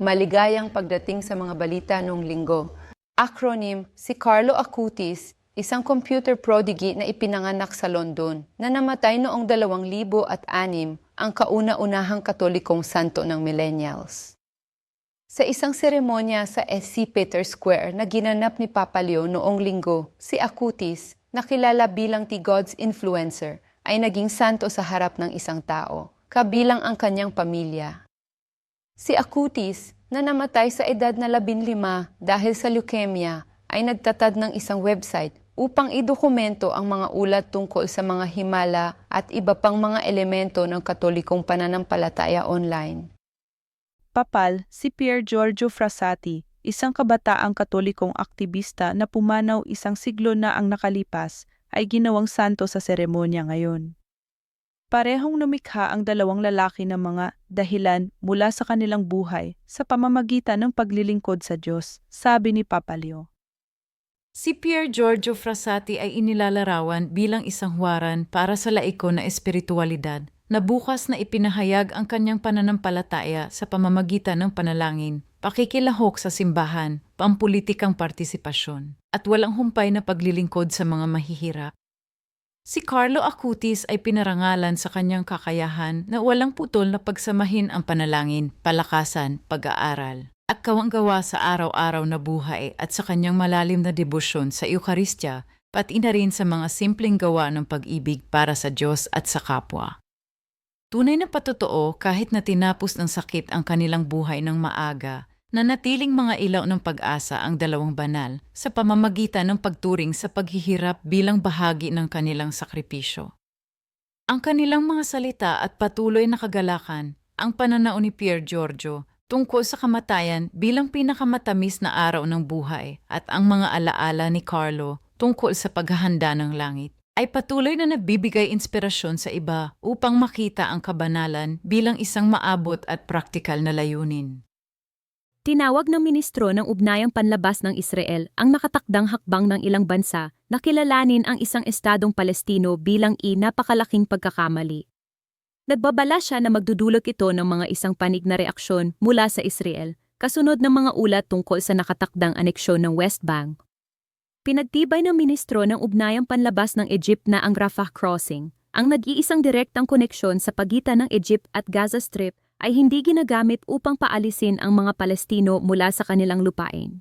Maligayang pagdating sa mga balita noong linggo. Acronym, si Carlo Acutis, isang computer prodigy na ipinanganak sa London, na namatay noong 2006 ang kauna-unahang katolikong santo ng millennials. Sa isang seremonya sa SC Peter Square na ginanap ni Papa Leo noong linggo, si Acutis, nakilala bilang ti God's influencer, ay naging santo sa harap ng isang tao, kabilang ang kanyang pamilya. Si Acutis, na namatay sa edad na 15 dahil sa leukemia, ay nagtatad ng isang website upang idokumento ang mga ulat tungkol sa mga himala at iba pang mga elemento ng katolikong pananampalataya online. Papal, si Pier Giorgio Frassati, isang kabataang katolikong aktivista na pumanaw isang siglo na ang nakalipas, ay ginawang santo sa seremonya ngayon. Parehong numikha ang dalawang lalaki ng mga dahilan mula sa kanilang buhay sa pamamagitan ng paglilingkod sa Diyos, sabi ni Papa Leo. Si Pier Giorgio Frassati ay inilalarawan bilang isang huwaran para sa laiko na espiritualidad na bukas na ipinahayag ang kanyang pananampalataya sa pamamagitan ng panalangin, pakikilahok sa simbahan, pampulitikang partisipasyon, at walang humpay na paglilingkod sa mga mahihirap. Si Carlo Acutis ay pinarangalan sa kanyang kakayahan na walang putol na pagsamahin ang panalangin, palakasan, pag-aaral, at kawanggawa sa araw-araw na buhay at sa kanyang malalim na debosyon sa Eukaristya, pati na rin sa mga simpleng gawa ng pag-ibig para sa Diyos at sa kapwa. Tunay na patotoo kahit na tinapos ng sakit ang kanilang buhay ng maaga, na natiling mga ilaw ng pag-asa ang dalawang banal sa pamamagitan ng pagturing sa paghihirap bilang bahagi ng kanilang sakripisyo. Ang kanilang mga salita at patuloy na kagalakan, ang pananao ni Pier Giorgio tungkol sa kamatayan bilang pinakamatamis na araw ng buhay at ang mga alaala ni Carlo tungkol sa paghahanda ng langit ay patuloy na nabibigay inspirasyon sa iba upang makita ang kabanalan bilang isang maabot at praktikal na layunin. Tinawag ng ministro ng Ugnayang Panlabas ng Israel ang nakatakdang hakbang ng ilang bansa na kilalanin ang isang estadong Palestino bilang i napakalaking pagkakamali. Nagbabala siya na magdudulot ito ng mga isang panig na reaksyon mula sa Israel, kasunod ng mga ulat tungkol sa nakatakdang aneksyon ng West Bank. Pinagtibay ng ministro ng Ugnayang Panlabas ng Egypt na ang Rafah Crossing, ang nag-iisang direktang koneksyon sa pagitan ng Egypt at Gaza Strip ay hindi ginagamit upang paalisin ang mga Palestino mula sa kanilang lupain.